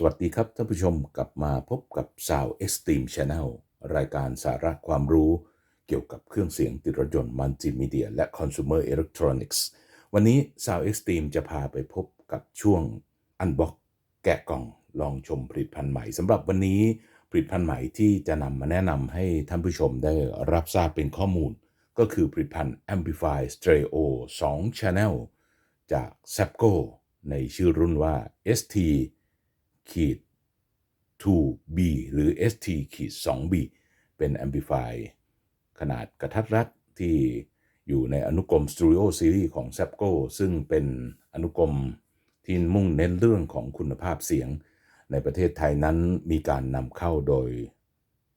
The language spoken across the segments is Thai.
สวัสดีครับท่านผู้ชมกลับมาพบกับ Sound Extreme Channel รายการสาระความรู้เกี่ยวกับเครื่องเสียงติดรถยนต์มัลติมีเดียและ Consumer Electronics วันนี้ Sound Extreme จะพาไปพบกับช่วง Unbox แกะกล่องลองชมผลิตภัณฑ์ใหม่สำหรับวันนี้ผลิตภัณฑ์ใหม่ที่จะนำมาแนะนำให้ท่านผู้ชมได้รับทราบเป็นข้อมูล ก็คือผลิตภัณฑ์ Amplify Stereo 2 Channel จาก Sapco ในชื่อรุ่นว่า ST ขีด 2B หรือ ST ขีด 2B เป็น Amplify ขนาดกระทัดรัดที่อยู่ในอนุกรม Studio Series ของ Sapco ซึ่งเป็นอนุกรมที่มุ่งเน้นเรื่องของคุณภาพเสียง ในประเทศไทยนั้นมีการนำเข้าโดย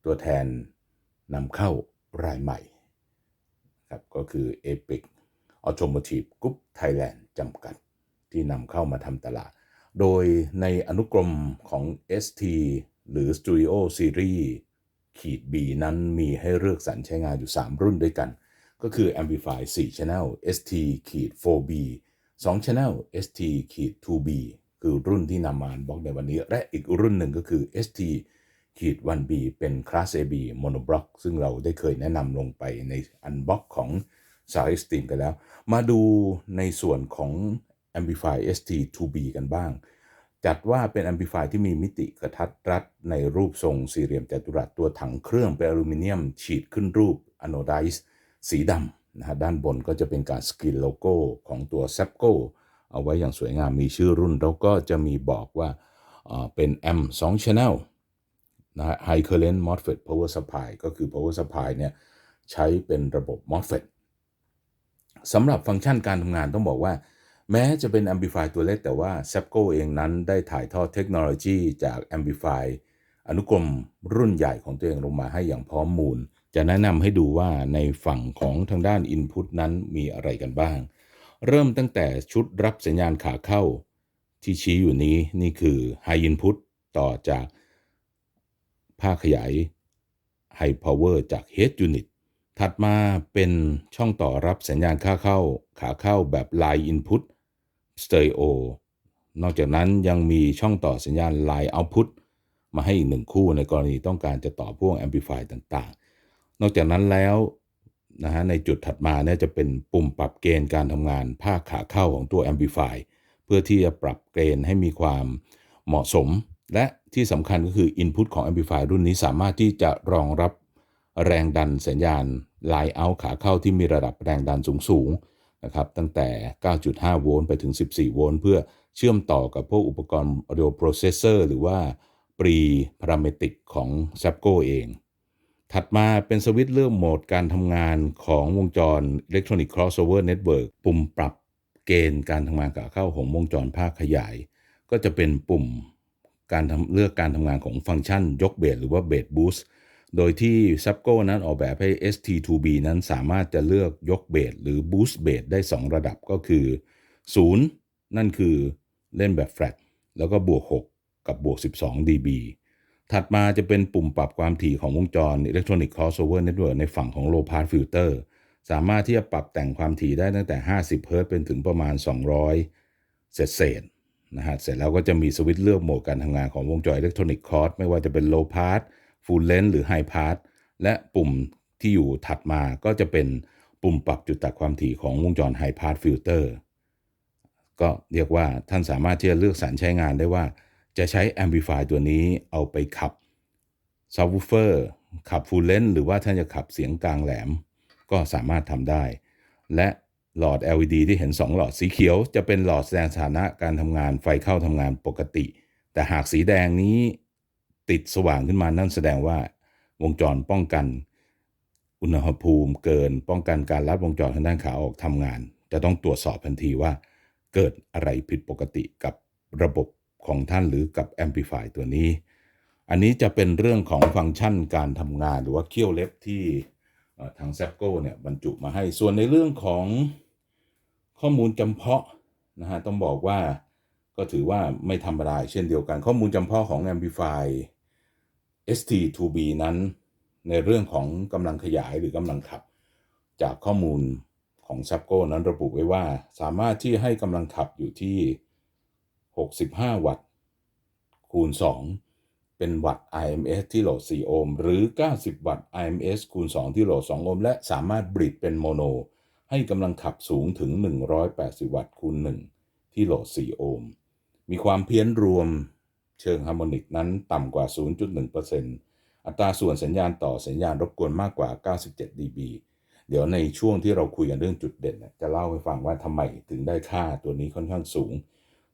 ตัวแทนนำเข้ารายใหม่ครับก็คือ Epic Automotive Group Thailand จำกัด ที่นำเข้ามาทำตลาด โดยในอนุกรมของ ST หรือ Studio Series ขีด B นั้นมีให้เลือกสรรใช้งานอยู่ 3 รุ่นด้วยกัน ก็คือ Amplify 4 Channel ST ขีด 4B 2 Channel ST ขีด 2B คือรุ่นที่นำมาบล็อกในวันนี้ และอีกรุ่นหนึ่งก็คือ ST ขีด 1B เป็น Class AB Monoblock ซึ่งเราได้เคยแนะนำลงไปในอันบ็อกของ s o u t Extreme กันแล้ว มาดูในส่วนของ Amplify ST 2B กันบ้าง จัดว่าเป็น Amplify ที่มีมิติกระทัดรัดในรูปทรงสี่เหลี่ยมจัตุรัสตัวถังเครื่องเป็นอลูมิเนียม ฉีดขึ้นรูปอโนไดส์สีดำนะฮะด้านบนก็จะเป็นการสกรีนโลโก้ของตัว Sapco เอาไว้อย่างสวยงามมีชื่อรุ่น แล้วก็จะมีบอกว่าเป็น M 2 Channel นะฮะ High Current MOSFET Power Supply ก็คือ Power Supply เนี่ยใช้เป็นระบบ MOSFET สำหรับฟังก์ชันการทำงานต้องบอกว่า แม้จะเป็น Amplify ตัวเล็กแต่ว่า Sapco เองนั้นได้ถ่ายทอดเทคโนโลยีจาก Amplify อนุกรมรุ่นใหญ่ของตัวเองลงมาให้อย่างพร้อมมูล จะแนะนำให้ดูว่าในฝั่งของทางด้าน Input นั้นมีอะไรกันบ้าง เริ่มตั้งแต่ชุดรับสัญญาณขาเข้า ที่ชี้อยู่นี้นี่คือ High Input ต่อจาก ภาคขยาย High Power จาก Head Unit ถัดมาเป็นช่องต่อรับสัญญาณขาเข้าขาเข้าแบบ Line Input Stereo นอกจากนั้นยังมีช่องต่อสัญญาณ Line Output มาให้อีกหนึ่งคู่ในกรณีต้องการจะต่อพ่วง Amplify ต่างๆ นอกจากนั้นแล้วนะฮะในจุดถัดมาเนี่ยจะเป็นปุ่มปรับเกณฑ์การทำงานภาคขาเข้าของตัว Amplify เพื่อที่จะปรับเกณฑ์ให้มีความเหมาะสม และที่สำคัญก็คือ Input ของ Amplify รุ่นนี้สามารถที่จะรองรับ แรงดันสัญญาณ Line Out ขาเข้าที่มีระดับแรงดันสูงๆนะครับตั้งแต่ 9.5 โวลต์ไปถึง 14 โวลต์เพื่อเชื่อมต่อกับพวกอุปกรณ์ Audio Processor หรือว่า Pre Parametric ของ Sapco เอง ถัดมาเป็นสวิตช์เลือกโหมดการทำงานของวงจร Electronic Crossover Network ปุ่มปรับเกณฑ์การทำงานขาเข้าของวงจรภาคขยาย ก็จะเป็นปุ่มการเลือกการทำงานของฟังก์ชันยกเบสหรือว่าเบสบูสต์ โดยที่ Sapco นั้นออกแบบให้ ST2B นั้นสามารถจะเลือกยกเบสหรือบูสต์เบสได้ 2 ระดับก็คือ 0 นั่นคือเล่นแบบแฟลตแล้วก็บวก 6 กับบวก 12 dB ถัดมาจะเป็นปุ่มปรับความถี่ของวงจร Electronic Crossover Network ในฝั่งของ Low Pass Filter สามารถที่จะปรับแต่งความถี่ได้ตั้งแต่ 50 Hz เป็นถึงประมาณ 200 เศษเศษนะฮะเสร็จแล้วก็จะมีสวิตช์เลือกโหมดการทำงานของวงจร Electronic Cross ไม่ว่าจะเป็น Low Pass Full Length หรือ High Pass และปุ่มที่อยู่ถัดมาก็จะเป็นปุ่มปรับจุดตัดความถี่ของวงจร High Pass Filter ก็เรียกว่าท่านสามารถที่จะเลือกสรรใช้งานได้ว่า จะใช้ Amplify ตัวนี้เอาไปขับ Subwoofer ขับ Full Length หรือว่าท่านจะขับเสียงกลางแหลม ก็สามารถทำได้ และหลอด LED ที่เห็น 2 หลอดสีเขียว จะเป็นหลอดแสดงสถานะการทำงานไฟเข้าทำงานปกติ แต่หากสีแดงนี้ ติดสว่างขึ้นมานั่นแสดงว่าวงจรป้องกัน อุณหภูมิเกินป้องกันการลัดวงจรทางด้านขาออกทำงาน จะต้องตรวจสอบทันทีว่า เกิดอะไรผิดปกติกับระบบของท่านหรือกับ Amplify ตัวนี้ อันนี้จะเป็นเรื่องของฟังก์ชันการทำงานหรือว่าเขี้ยวเล็บที่ทาง s a p c o เนี่ยบรรจุมาให้ส่วนในเรื่องของข้อมูลจำเพาะนะฮะต้องบอกว่าก็ถือว่าไม่ธรรมดาเช่นเดียวกันข้อมูลจำเพาะของ Amplify ST2B นั้นในเรื่องของกำลังขยายหรือกำลังขับ จากข้อมูลของ s a p c o นั้นระบุไว้ว่า สามารถที่ให้กำลังขับอยู่ที่ 65 วัตต์ คูณ 2 เป็นวัตต์ IMS ที่โหลด 4 โอห์ม หรือ 90 วัตต์ IMS คูณ 2 ที่โหลด 2 โอห์ม และสามารถบริดเป็นโมโน ให้กำลังขับสูงถึง 180 วัตต์คูณ 1 ที่โหลด 4 โอห์ม มีความเพี้ยนรวม เชิงฮาร์โมนิกนั้นต่ำกว่า 0.1%อัตราส่วนสัญญาณต่อสัญญาณรบกวนมากกว่า 97 dB เดี๋ยวในช่วงที่เราคุยกันเรื่องจุดเด่น จะเล่าให้ฟังว่าทำไมถึงได้ค่าตัวนี้ค่อนข้างสูง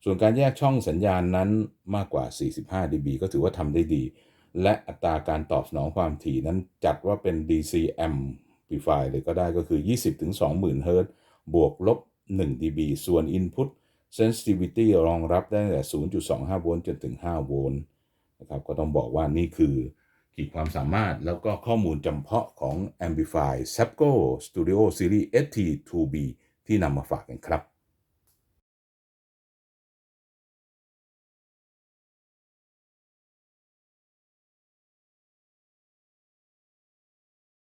ส่วนการแยกช่องสัญญาณนั้นมากกว่า 45 dB ก็ถือว่าทำได้ดี และอัตราการตอบสนองความถี่นั้นจัดว่าเป็น DC amplify เลยก็ได้ก็คือ 20-20,000 เฮิรตซ์บวกลบ 1 dB ส่วน input sensitivity รองรับได้ตั้งแต่ 0.25 โวลต์จนถึง 5 โวลต์นะครับก็ต้องบอกว่านี่คือขีดความสามารถแล้วก็ข้อมูลจำเพาะของ Amplify Sapco Studio Series ST2B ที่นำมาฝากกันครับ